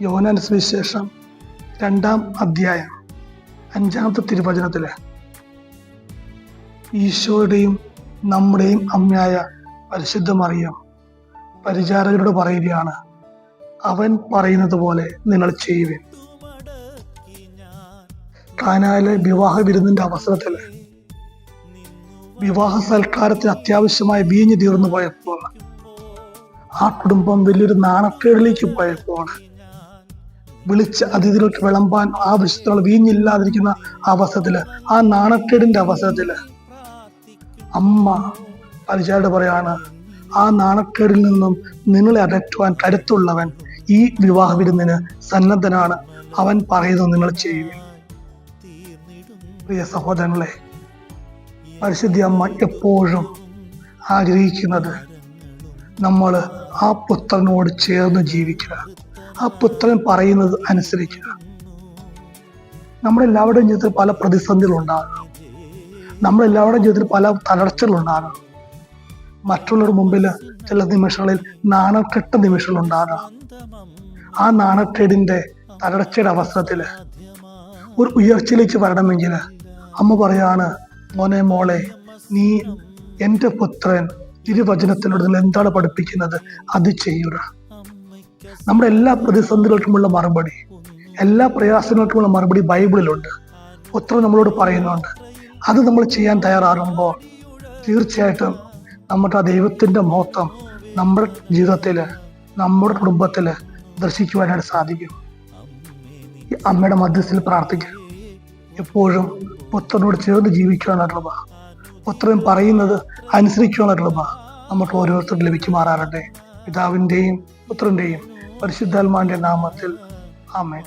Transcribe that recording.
യോനാൻ സുവിശേഷം രണ്ടാം അധ്യായം അഞ്ചാമത്തെ തിരുവചനത്തിൽ. ഈശോയുടെയും നമ്മുടെയും അമ്മയായ പരിശുദ്ധ മറിയം പരിചാരകരോട് പറയുകയാണ് അവൻ പറയുന്നത് പോലെ നിങ്ങൾ ചെയ്യുവിൻ. കാനായിലെ വിവാഹ വിരുന്നിന്റെ അവസരത്തിൽ വിവാഹ സൽക്കാരത്തിന് അത്യാവശ്യമായി വീഞ്ഞു തീർന്നു പോയപ്പോൾ ആ കുടുംബം വലിയൊരു നാണക്കേടിലേക്ക് പോയപ്പോൾ വിളിച്ച് അതിഥികൾക്ക് വിളമ്പാൻ ആവശ്യത്തോളം വീഞ്ഞില്ലാതിരിക്കുന്ന അവസരത്തിൽ ആ നാണക്കേടിന്റെ അവസരത്തിൽ അമ്മ പരിചാരോട് പറയാണ് ആ നാണക്കേടിൽ നിന്നും നിങ്ങളെ അകറ്റുവാൻ കരുത്തുള്ളവൻ ഈ വിവാഹ വിരുന്നിന് സന്നദ്ധനാണ്. അവൻ പറയുന്നത് നിങ്ങൾ ചെയ്യുക പ്രിയ സഹോദരങ്ങളെ പരിശുദ്ധി അമ്മ എപ്പോഴും ആഗ്രഹിക്കുന്നത് നമ്മൾ ആ പുത്രനോട് ചേർന്ന് ജീവിക്കുക. ആ പുത്രൻ പറയുന്നത് അനുസരിക്കുക നമ്മളെല്ലാവരുടെയും ജീവിതത്തിൽ പല പ്രതിസന്ധികളുണ്ടാകാം. നമ്മളെല്ലാവരുടെയും ജീവിതത്തിൽ പല തളർച്ചകളുണ്ടാകാം. മറ്റുള്ളവർ മുമ്പിൽ ചില നിമിഷങ്ങളിൽ നാണക്കെട്ട നിമിഷങ്ങളുണ്ടാകാം. ആ നാണക്കേടിന്റെ തളർച്ചയുടെ അവസരത്തിൽ ഒരു ഉയർച്ചയിലേക്ക് വരണമെങ്കിൽ അമ്മ പറയാണ് മോനെ മോളെ നീ എന്റെ പുത്രൻ തിരുവചനത്തിനോട് എന്താണ് പഠിപ്പിക്കുന്നത്? അത് ചെയ്യുക നമ്മുടെ എല്ലാ പ്രതിസന്ധികൾക്കുമുള്ള മറുപടി എല്ലാ പ്രയാസങ്ങൾക്കുമുള്ള മറുപടി ബൈബിളിലുണ്ട്. പുത്രൻ നമ്മളോട് പറയുന്നുണ്ട്. അത് നമ്മൾ ചെയ്യാൻ തയ്യാറാകുമ്പോൾ തീർച്ചയായിട്ടും നമ്മുടെ ആ ദൈവത്തിന്റെ മഹത്വം നമ്മുടെ ജീവിതത്തിൽ നമ്മുടെ കുടുംബത്തിൽ ദർശിക്കുവാനായിട്ട് സാധിക്കും. ഈ അമ്മയുടെ മധ്യസ്ഥയിൽ പ്രാർത്ഥിക്കുക എപ്പോഴും പുത്രനോട് ചേർന്ന് ജീവിക്കുവാനായിട്ടുള്ള പുത്രൻ പറയുന്നത് അനുസരിക്കുവാനായിട്ടുള്ള നമുക്ക് ഓരോരുത്തർക്കും ലഭിക്കുമാറാകട്ടെ. പിതാവിന്റെയും പുത്രന്റെയും പരിശുദ്ധാത്മാന്റെ നാമത്തിൽ. ആമേൻ.